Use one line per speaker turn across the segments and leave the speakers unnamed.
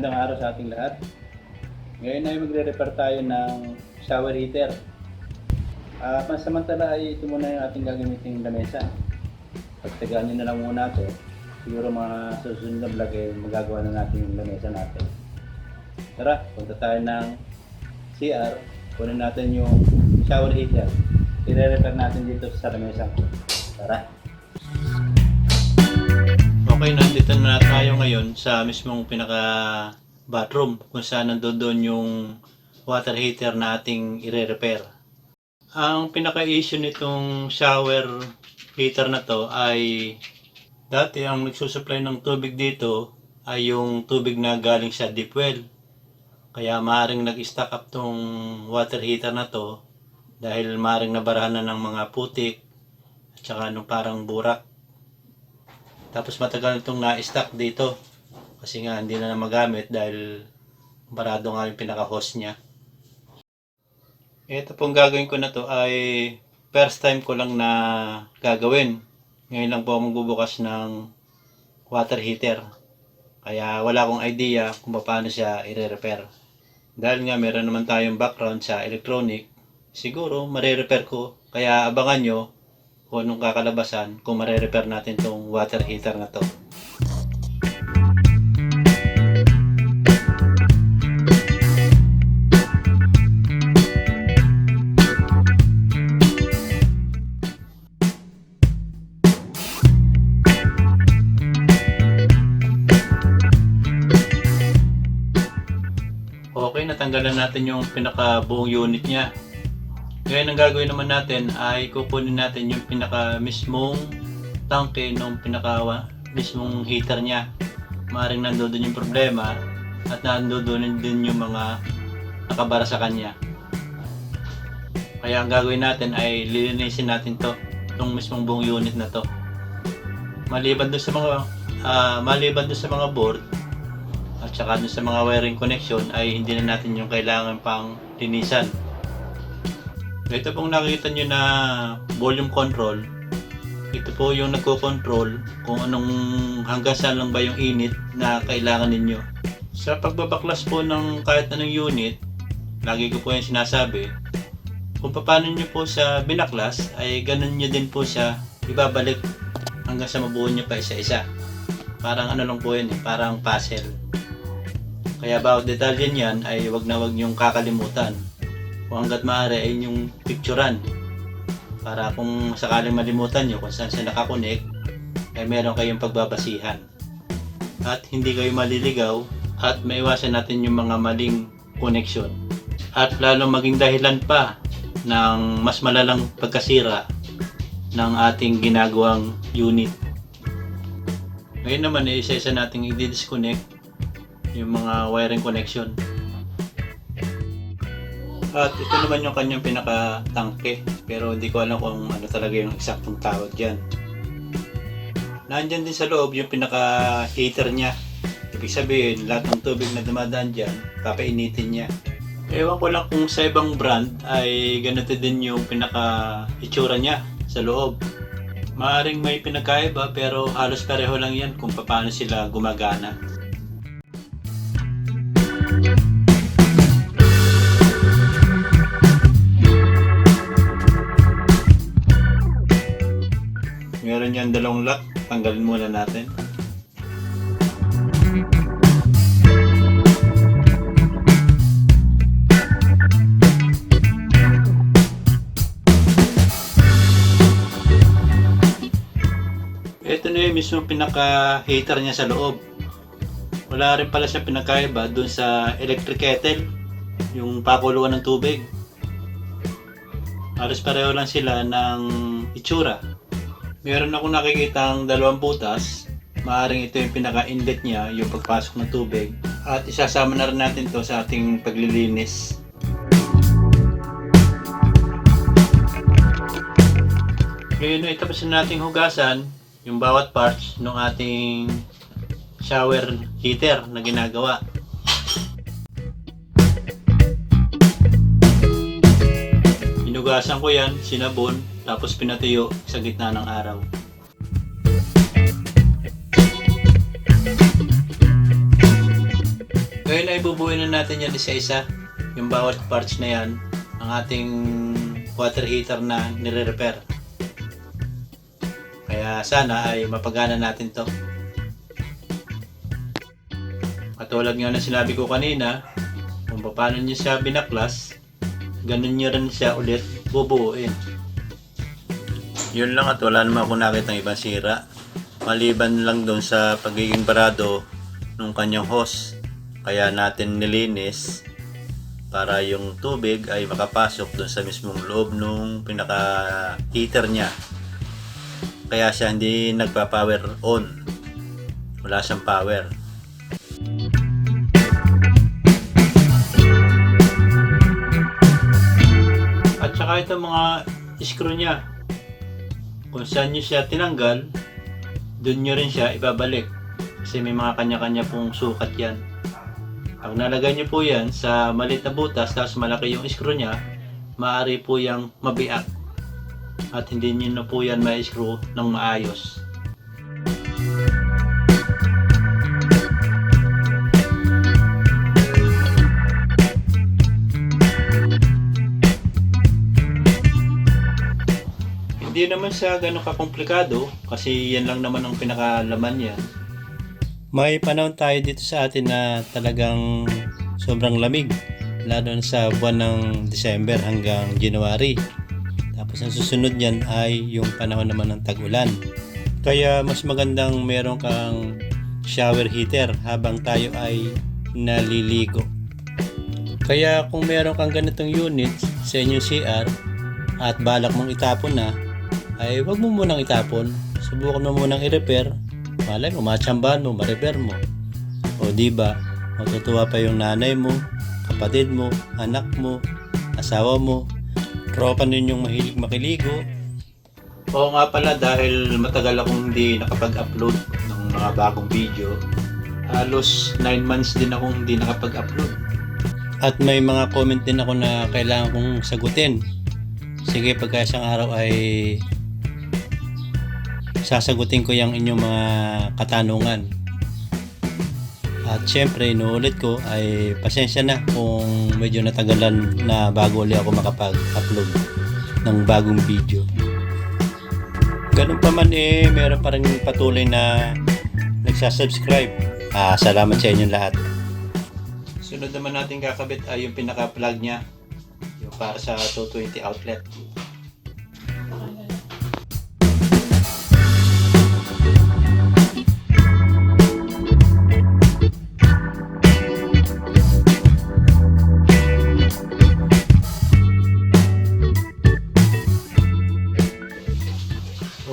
Magandang araw sa ating lahat. Ngayon ay magre-repair tayo ng shower heater. Ah, pansamantala ay ito muna yung ating gagamitin lamesa. Pagtagaan nyo na lang muna ito. Siguro mga susunod na vlog ay magagawa na natin yung lamesa natin. Tara, punta tayo ng CR. Kunin natin yung shower heater. I-repair natin dito sa lamesa. Tara. Okay, nandito na tayo ngayon sa mismong pinaka bathroom kung saan nandoon yung water heater na ating ire-repair. Ang pinaka-issue nitong shower heater na to ay dati ang nagsusupply ng tubig dito ay yung tubig na galing sa deep well. Kaya maaaring nag-stack up tong water heater na to dahil maaaring nabarahan na ng mga putik at saka nung parang burak. Tapos matagal itong na-stack dito. Kasi nga hindi na, na magamit dahil barado nga yung pinaka-host niya. Ito pong gagawin ko na to ay first time ko lang na gagawin. Ngayon lang po ako magbubukas ng water heater. Kaya wala akong idea kung paano siya i-repair. Dahil nga meron naman tayong background sa electronic, siguro mare-repair ko. Kaya abangan nyo kung anong kakalabasan kung mare-repair natin tong water heater na to. Okay, natanggalan natin yung pinaka buong unit niya. Ngayon ang gagawin naman natin ay kukunin natin yung pinaka mismong tangke ng pinaka mismong heater niya. Maring nandoon yung problema at nandoon din yung mga nakabara sa kanya. Kaya ang gagawin natin ay lilinisin natin to, itong mismong buong unit na to. Maliban doon sa mga ah, maliban doon sa mga board at saka doon sa mga wiring connection ay hindi na natin yung kailangan pang linisan. Ito pong nakita nyo na volume control. Ito po yung nagko-control kung anong hanggang saan lang ba yung init na kailangan ninyo. Sa pagbabaklas po ng kahit anong unit, lagi ko po yung sinasabi, kung paano nyo po sa binaklas ay ganun nyo din po siya ibabalik hanggang sa mabuo nyo pa isa-isa. Parang ano lang po yun eh, parang puzzle. Kaya bawat detalye niyan ay wag na wag niyong kakalimutan. Kung hanggat maaari ay yung picturean. Para kung sakaling malimutan niyo kung saan siya nakakonect, ay meron kayong pagbabasihan. At hindi kayo maliligaw at maiwasan natin yung mga maling connection. At lalo maging dahilan pa ng mas malalang pagkasira ng ating ginagawang unit. Ngayon naman, eh, isa-isa nating i-disconnect yung mga wiring connection. At ito naman yung kanyang pinaka-tangke. Pero hindi ko alam kung ano talaga yung eksaktong tawag dyan. Nandyan din sa loob yung pinaka-heater niya. Ibig sabihin, lahat ng tubig na dumadaan dyan, papainitin niya. Ewan ko lang kung sa ibang brand ay ganito din yung pinaka-itsura niya sa loob. Maaring may pinagkaiba pero halos pareho lang yan kung paano sila gumagana. Yan dalawang lock. Tanggalin muna natin. Ito na yung mismo pinaka-heater niya sa loob. Wala rin pala siya pinakaiba dun sa electric kettle, yung pakuluan ng tubig. Halos pareho lang sila ng itsura. Meron akong nakikita ang dalawang butas. Maaring ito yung pinaka-inlet niya, yung pagpasok ng tubig. At isasama na rin natin to sa ating paglilinis. Ngayon ay tapos na nating hugasan yung bawat parts ng ating shower heater na ginagawa. Hinugasan ko yan, sinabon, tapos pinatuyo sa gitna ng araw. bubuuin na natin yan isa-isa. Yung bawat parts na yan, ang ating water heater na nire-repair. Kaya sana ay mapagana natin to. Katulad nga na sinabi ko kanina, kung paano nyo siya binaklas, ganun nyo rin siya ulit bubuuin. Yun lang at wala naman ako nakita ibang sira. Maliban lang doon sa pagiging barado ng kanyang hose. Kaya natin nilinis para yung tubig ay makapasok doon sa mismong loob nung pinaka heater niya. Kaya siya hindi nagpa-power on. Wala siyang power. At saka ito mga screw niya. Kung saan nyo siya tinanggal, doon nyo rin siya ibabalik. Kasi may mga kanya-kanya pong sukat yan. Pag nalagay nyo po yan sa maliit na butas, tapos malaki yung screw niya, maaari po yung mabiak. At hindi nyo na po yan ma-screw ng maayos. Hindi naman siya ganun kakomplikado kasi yan lang naman ang pinakalaman niya. May panahon tayo dito sa atin na talagang sobrang lamig lalo na sa buwan ng December hanggang January. Tapos ang susunod niyan ay yung panahon naman ng tag-ulan. Kaya mas magandang meron kang shower heater habang tayo ay naliligo. Kaya kung meron kang ganitong unit sa inyong CR at balak mong itapon na, ay wag mo munang itapon. Subukan mo munang i-repair. Malay mo, matsambahan mo, ma-repair mo. O di ba, matutuwa pa yung nanay mo, kapatid mo, anak mo, asawa mo, tropa ninyong mahilig makiligo. Oo nga pala dahil matagal akong hindi nakapag-upload ng mga bagong video. Halos 9 months din akong hindi nakapag-upload. At may mga comment din ako na kailangan kong sagutin. Sige, pagka isang araw ay sasagutin ko yung inyong mga katanungan. At syempre, inuulit ko ay pasensya na kung medyo natagalan na bago ulit ako makapag-upload ng bagong video. Ganun pa man eh, meron pa rin patuloy na nagsasubscribe. Ah, salamat sa inyong lahat. Sunod naman natin kakabit ay yung pinaka-plug niya. Yung para sa 220 outlet.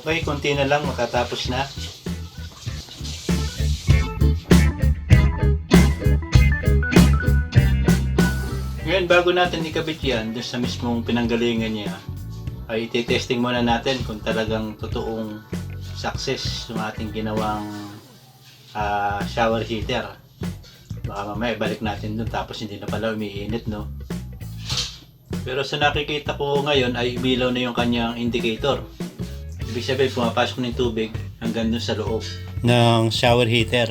Okay, konti na lang makatapos na. Ngayon, bago natin ikabit yan doon sa mismong pinanggalingan niya, ay testing muna natin kung talagang totoong success yung ating ginawang ah, shower heater. Baka mamaya balik natin doon tapos hindi na pala umiinit, no? Pero sa nakikita ko ngayon ay umilaw na yung kanyang indicator. Ibig sabihin, pumapasok yung tubig hanggang dun sa loob ng shower heater.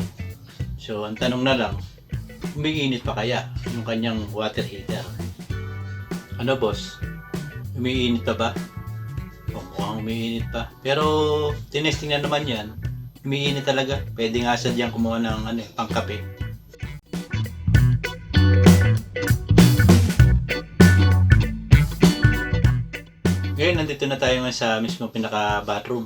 So, ang tanong na lang, umiinit pa kaya yung kanyang water heater? Ano boss? Umiinit pa ba? O, mukhang umiinit pa. Pero, tinesting na naman yan. Umiinit talaga. Pwede nga sadyang kumuha ng ano, pangkape. Nandito na tayo ngayon sa mismo pinaka-bathroom.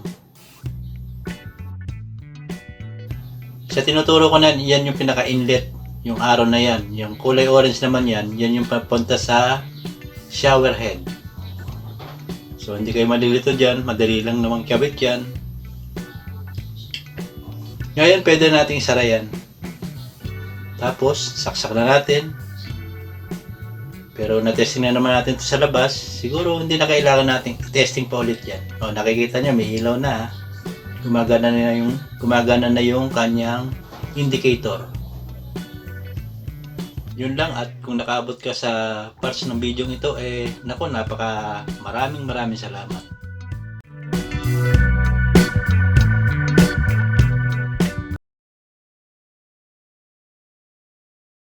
Sa tinuturo ko na, yan yung pinaka-inlet. Yung araw na yan. Yung kulay orange naman yan, yan yung papunta sa shower head. So, hindi kayo malilito dyan. Madali lang naman kabit yan. Ngayon, pwede nating isara yan. Tapos, saksak na natin. Pero na-testing na naman natin ito sa labas. Siguro hindi na kailangan nating testing pa ulit yan. O, nakikita niya may ilaw na. ah. Gumagana na yung gumagana na yung kanyang indicator. Yun lang at kung nakaabot ka sa parts ng video ito eh nako napaka maraming maraming salamat.